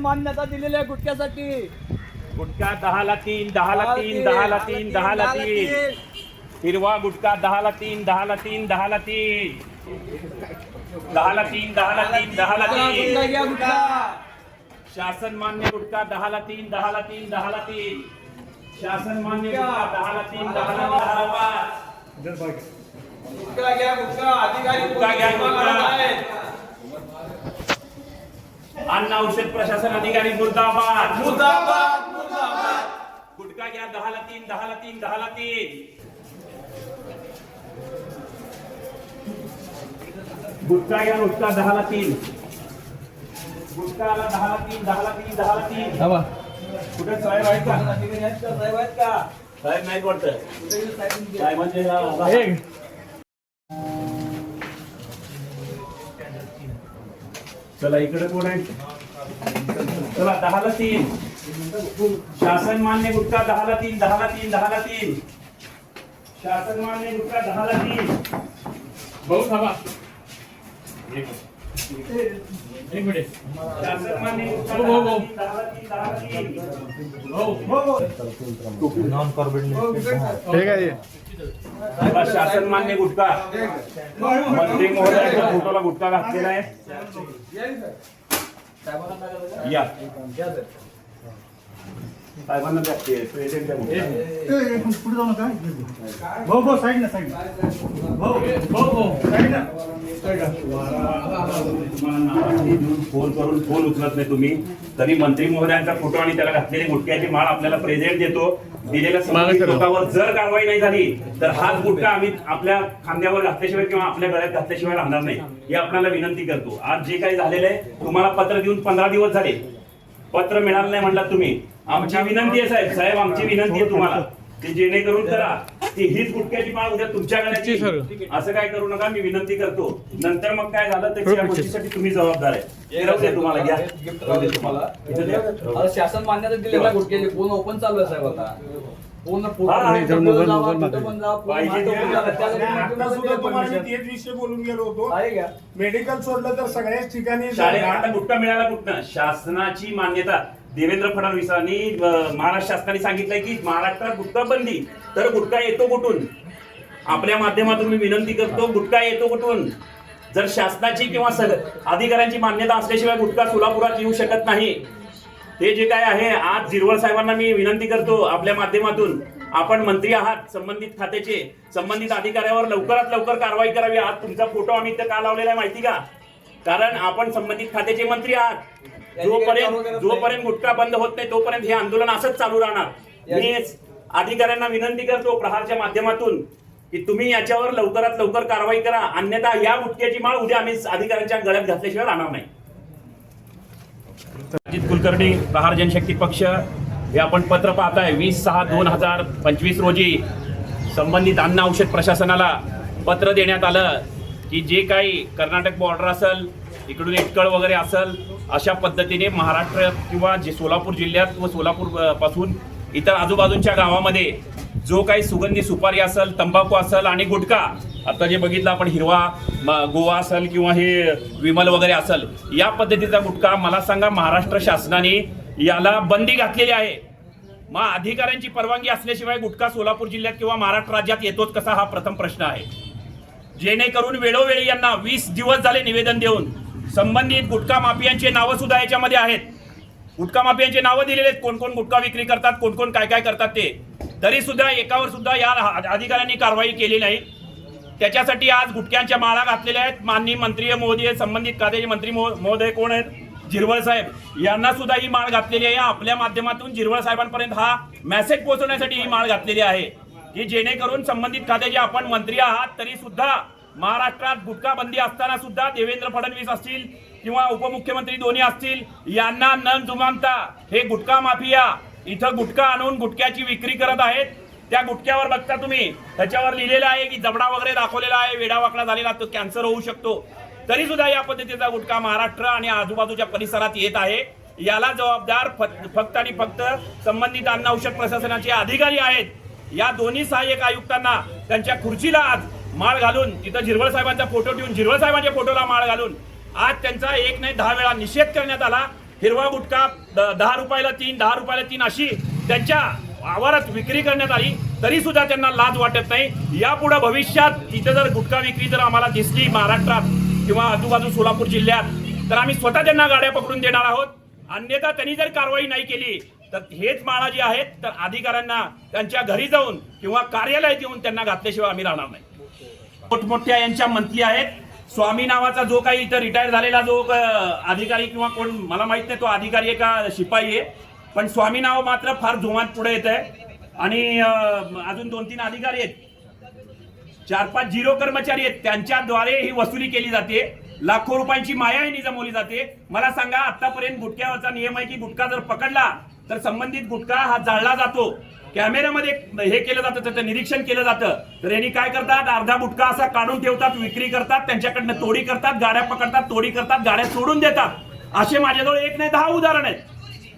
मान्यता दिलेली आहे गुटख्यासाठी गुटखा दहाला तीन दहाला तीन दहाला तीन दहाला तीन हिरवा गुटखा दहाला तीन दहाला तीन दहाला तीन दहाला तीन दहाला तीन दहाला तीन शासन मान्य गुटखा दहाला तीन दहाला तीन दहाला तीन शासन मान्य गुटखा दहाला तीन दहाला तीन दहाला पाच गुटखा घ्या गुटखा अधिकारी गुटखा घ्या, पोलीस गुटखा. विभागात आहेत. अन्न औषध प्रशासन अधिकारी मुर्दाबाद मुर्दाबाद मुर्दाबाद गुटखा घ्या दहाला तीन दहाला तीन दहाला तीन गुटखा घ्या गुटखा दहाला तीन गुटखाला दहाला तीन दहाला तीन दहाला तीन कुठे साहेब आहेत का अधिकारी आहेत का? साहेब आहेत का? साहेब नाही वाटतं? साहेबांचे चला इकडे कोण आहे? चला दहाला तीन. शासन मान्य गुटका दहाला तीन दहाला तीन दहाला तीन. शासन मान्य गुटका दहाला तीन. भाऊ हवा एक मिनिट शासन मान्य गुटखा. शासन मान्य गुटखा मंत्री महोदयाच्या फोटोला गुटखा घातलेला आहे. या. साहेबांना द्या फोन करून फोन उचलत नाही तुम्ही. तरी मंत्री महोदयांचा फोटो आणि त्याला घातलेली गुटख्याची माळ आपल्याला प्रेझेंट देतो. दिलेल्या संबंधित लोकांवर जर कारवाई नाही झाली तर हाच गुटखा आम्ही आपल्या खांद्यावर घातल्याशिवाय किंवा आपल्या गळ्यात घातल्याशिवाय राहणार नाही. हे आपल्याला विनंती करतो. आज जे काही झालेलं आहे तुम्हाला पत्र देऊन पंधरा दिवस झाले. पत्र मिळालं नाही म्हणलात तुम्ही. आमची विनंती आहे साहेब. साहेब आमची विनंती आहे तुम्हाला. ते जेणेकरून करा ती हीच गुटख्याची माळ उद्या तुमच्या गळ्यात असं काय करू नका मी विनंती करतो. नंतर मग काय झालं तर त्या गोष्टीसाठी तुम्ही जबाबदार आहे. तुम्हाला घ्या. गिफ्ट राहू दे. तुम्हाला शासन मान्यता दिलेला गुटख्याची फोन ओपन चालू आहे साहेब आता. पूर्ण बोलून गेलो होतो. का? मेडिकल सोडलं तर सगळ्याच ठिकाणी गुटखा मिळाला कुठनं? शासनाची मान्यता. देवेंद्र फडणवीसांनी महाराष्ट्र शासनाने सांगितलंय की महाराष्ट्रात गुटखा बंदी. तर गुटखा येतो कुठून? आपल्या माध्यमातून मी विनंती करतो गुटखा येतो कुठून? जर शासनाची किंवा सग- अधिकाऱ्यांची मान्यता असल्याशिवाय गुटखा सोलापुरात येऊ शकत नाही. ते जे काय आहे आज जिरवळ साहेबांना मी विनंती करतो आपल्या माध्यमातून. आपण मंत्री आहात संबंधित खात्याचे संबंधित अधिकाऱ्यावर लवकरात लवकर कारवाई करावी. आज तुमचा फोटो आम्ही इथं का लावलेला आहे माहिती का? कारण आपण संबंधित खात्याचे मंत्री आहात. जोपर्यंत जोपर्यंत गुटखा बंद होत नाही तोपर्यंत हे आंदोलन असंच चालू राहणार. मी अधिकाऱ्यांना विनंती करतो प्रहारच्या माध्यमातून की तुम्ही याच्यावर लवकरात लवकर कारवाई करा. अन्यथा या गुटख्याची माळ उद्या आम्ही अधिकाऱ्यांच्या गळ्यात घातल्याशिवाय राहणार नाही. अजित कुलकर्णी प्रहार जनशक्ती पक्ष. हे आपण पत्र पाहताय. वीस सहा दोन हजार पंचवीस रोजी संबंधित अन्न औषध प्रशासनाला पत्र देण्यात आलं की जे काही कर्नाटक बॉर्डर असेल इकडून इटकळ वगैरे असेल अशा पद्धतीने महाराष्ट्र किंवा जे सोलापूर जिल्ह्यात व सोलापूरपासून इतर आजूबाजूच्या गावामध्ये जो काही सुगंधी सुपारी असेल तंबाखू असेल आणि गुटखा आता जे बघितलं आपण हिरवा गोवा असेल किंवा हे विमल वगैरे असेल या पद्धतीचा गुटखा मला सांगा महाराष्ट्र शासनाने याला बंदी घातलेली आहे. मग अधिकाऱ्यांची परवानगी असल्याशिवाय गुटखा सोलापूर जिल्ह्यात किंवा महाराष्ट्र राज्यात येतोच कसा हा प्रथम प्रश्न आहे? जेणेकरून वेळोवेळी यांना वीस दिवस झाले निवेदन देऊन संबंधित गुटखा माफियांचे नावं सुद्धा याच्यामध्ये आहेत. गुटखा माफियांचे नावं दिलेले आहेत. कोण कोण गुटखा विक्री करतात कोण कोण काय काय करतात ते. तरी सुद्धा एकावर सुद्धा या अधिकाऱ्यांनी कारवाई केली नाही. त्याच्यासाठी आज गुटख्यांच्या माळा घातलेल्या आहेत. माननीय मंत्री महोदय संबंधित खात्याचे मंत्री महोदय कोण आहेत? जिरवळ साहेब. यांना सुद्धा ही माळ घातलेली आहे. आपल्या माध्यमातून जिरवळ साहेबांपर्यंत हा मेसेज पोहोचवण्यासाठी ही माळ घातलेली आहे. की जेणेकरून संबंधित खात्याचे आपण मंत्री आहात तरी सुद्धा महाराष्ट्रात गुटखा बंदी असताना सुद्धा देवेंद्र फडणवीस असतील किंवा उपमुख्यमंत्री दोन्ही असतील यांना न जुमानता. हे गुटखा माफिया इथं गुटखा आणून गुटख्याची विक्री करत आहेत. त्या गुटख्यावर बघता तुम्ही त्याच्यावर लिहिलेलं आहे की जबडा वगैरे दाखवलेला आहे वेडावाकडा झालेला तो कॅन्सर होऊ शकतो. तरी सुद्धा या पद्धतीचा गुटखा महाराष्ट्र आणि आजूबाजूच्या परिसरात येत आहे. याला जबाबदार फक्त आणि फक्त संबंधित अन्न औषध प्रशासनाचे अधिकारी आहेत. या दोन्ही सहाय्यक आयुक्तांना त्यांच्या खुर्चीला आज माळ घालून तिथं झिरवळ साहेबांचा फोटो ठेवून झिरवळ साहेबांच्या फोटोला माळ घालून आज त्यांचा एक नाही दहा वेळा निषेध करण्यात आला. हिरवा गुटखा दहा रुपयाला तीन दहा रुपयाला तीन अशी त्यांच्या आवारात विक्री करण्यात आली. तरी सुद्धा त्यांना लाज वाटत नाही. यापुढे भविष्यात इथे जर गुटखा विक्री जर आम्हाला दिसली महाराष्ट्रात किंवा आजूबाजू सोलापूर जिल्ह्यात तर आम्ही स्वतः त्यांना गाड्या पकडून देणार आहोत. अन्यथा त्यांनी जर कारवाई नाही केली तर हेच माळा जे आहेत तर अधिकाऱ्यांना त्यांच्या घरी जाऊन किंवा कार्यालयात येऊन त्यांना घातल्याशिवाय आम्ही राहणार नाही. मोठमोठ्या यांच्या मंत्री आहेत. स्वामी नावाचा जो काही इथं रिटायर झालेला जो अधिकारी किंवा कोण मला माहीत नाही तो अधिकारी आहे का शिपाई आहे. पण स्वामी नाव मात्र फार जोमात पुढे येत आहे. आणि अजून दोन तीन अधिकारी आहेत. चार पाच झिरो कर्मचारी आहेत. त्यांच्याद्वारे ही वसुली केली जाते. लाखो रुपयांची मायाही जमवली जाते. मला सांगा आतापर्यंत गुटख्यावरचा नियम आहे की गुटखा जर पकडला तर संबंधित गुटखा हा जाळला जातो. कॅमेऱ्यामध्ये हे केलं जातं त्याचं निरीक्षण केलं जातं. तर यांनी काय करतात? अर्धा गुटखा असा काढून ठेवतात विक्री करतात त्यांच्याकडनं तोडी करतात गाड्या पकडतात तोडी करतात गाड्या सोडून देतात. असे माझ्याजवळ एक नाही दहा उदाहरण आहेत.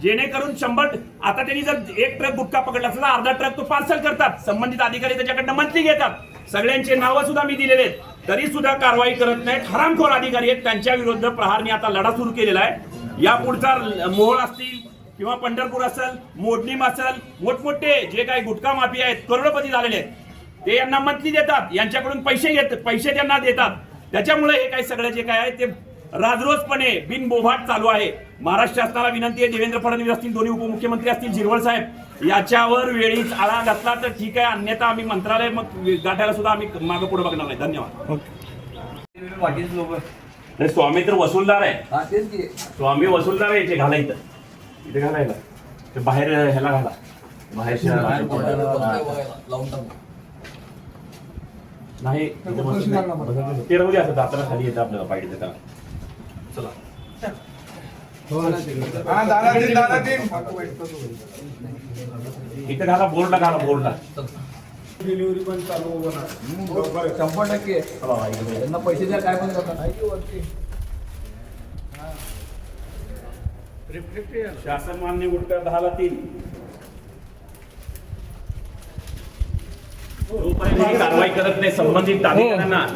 जेणेकरून शंभर आता त्यांनी जर एक ट्रक गुटखा पकडला असला अर्धा ट्रक तो पार्सल करतात. संबंधित अधिकारी त्याच्याकडनं मंथली घेतात. सगळ्यांचे नावं सुद्धा मी दिलेले आहेत. तरी सुद्धा कारवाई करत नाहीत. हरामखोर अधिकारी आहेत. त्यांच्या विरुद्ध प्रहारने आता लढा सुरू केलेला आहे. या पुढचा मोहोळ असतील किंवा पंढरपूर असेल मोडणीम असेल मोठमोठे जे काही गुटखा माफी आहेत करोडपती झालेले आहेत ते यांना मंथली देतात यांच्याकडून पैसे घेत पैसे त्यांना देतात. त्याच्यामुळे हे काही सगळं जे काय आहे ते राजरोजपणे बिनबोभाट चालू आहे. महाराष्ट्र शासनाला विनंती आहे देवेंद्र फडणवीस असतील दोन्ही उपमुख्यमंत्री असतील झिरवळ साहेब याच्यावर वेळीच आळा घातला तर ठीक आहे अन्यथा आम्ही मंत्रालय मग गाठायला सुद्धा आम्ही मागे पुढे बघणार नाही. धन्यवाद. स्वामी तर वसूलदार आहे. हा स्वामी वसूलदार आहे इथे घाला इथं घालायला ते बाहेर ह्याला घाला. बाहेरच्या लावून टाकू. नाही इथं बसून नाही. ते राहू दे असं दाताला खाली येतं आपल्याला पाहिजे त्याला चला. हा दादा तीन दादा तीन इथं घाला बोर्डला घाला बोर्डला. डिलिव्हरी पण चालू होणार. शंभर टक्के. त्यांना पैसे द्या काय पण करतात. शासन मान्य गुटखा दहाला तीन जोपर्यंत ही कारवाई करत नाही संबंधित अधिकाऱ्यांना